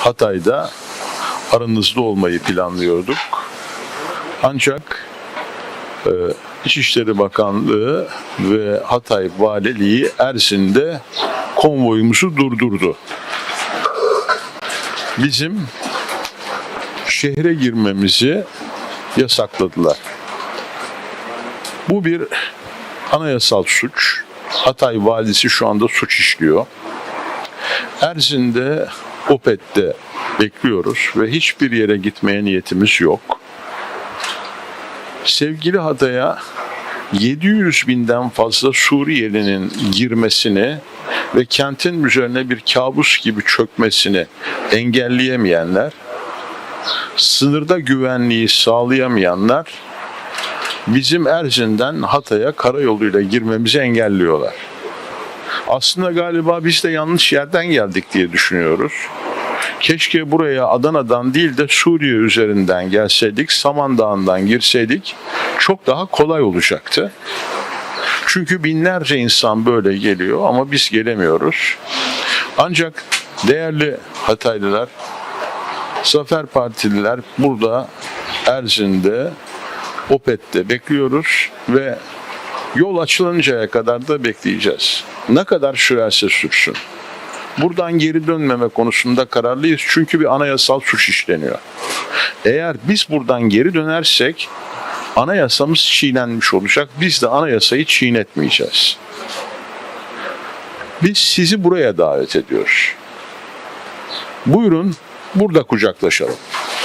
Hatay'da aranızda olmayı planlıyorduk. Ancak e, İçişleri Bakanlığı ve Hatay Valiliği Erzin'de konvoyumuzu durdurdu. Bizim şehre girmemizi yasakladılar. Bu bir anayasal suç. Hatay valisi şu anda suç işliyor. Erzin'de, Opet'te bekliyoruz ve hiçbir yere gitmeye niyetimiz yok. Sevgili Hatay'a 700 binden fazla Suriyelinin girmesini ve kentin üzerine bir kabus gibi çökmesini engelleyemeyenler, sınırda güvenliği sağlayamayanlar bizim Erzin'den Hatay'a karayoluyla girmemizi engelliyorlar. Aslında galiba biz de yanlış yerden geldik diye düşünüyoruz. Keşke buraya Adana'dan değil de Suriye üzerinden gelseydik, Samandağ'ından girseydik çok daha kolay olacaktı. Çünkü binlerce insan böyle geliyor ama biz gelemiyoruz. Ancak değerli Hataylılar, Zafer Partililer burada Erzin'de, Opet'te bekliyoruz ve yol açılıncaya kadar da bekleyeceğiz. Ne kadar sürerse sürsün. Buradan geri dönmeme konusunda kararlıyız çünkü bir anayasal suç işleniyor. Eğer biz buradan geri dönersek anayasamız çiğnenmiş olacak. Biz de anayasayı çiğnetmeyeceğiz. Biz sizi buraya davet ediyoruz. Buyurun burada kucaklaşalım.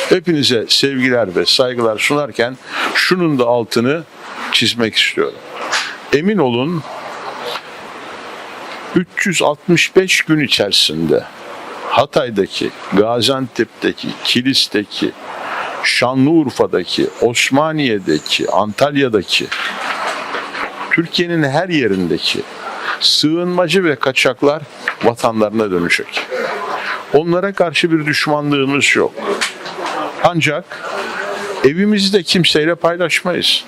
Hepinize sevgiler ve saygılar sunarken şunun da altını çizmek istiyorum. Emin olun 365 gün içerisinde Hatay'daki, Gaziantep'teki, Kilis'teki, Şanlıurfa'daki, Osmaniye'deki, Antalya'daki, Türkiye'nin her yerindeki sığınmacı ve kaçaklar vatanlarına dönecek. Onlara karşı bir düşmanlığımız yok. Ancak evimizi de kimseyle paylaşmayız.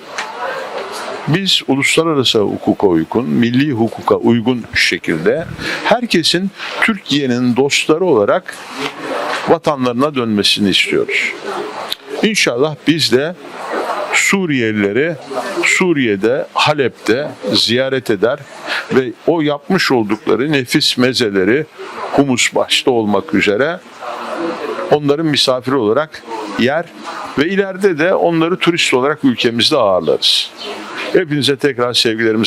Biz uluslararası hukuka uygun, milli hukuka uygun şekilde herkesin Türkiye'nin dostları olarak vatanlarına dönmesini istiyoruz. İnşallah biz de Suriyelileri Suriye'de, Halep'te ziyaret eder ve o yapmış oldukları nefis mezeleri humus başta olmak üzere onların misafiri olarak yer ve ileride de onları turist olarak ülkemizde ağırlarız. Hepinize tekrar sevgilerimi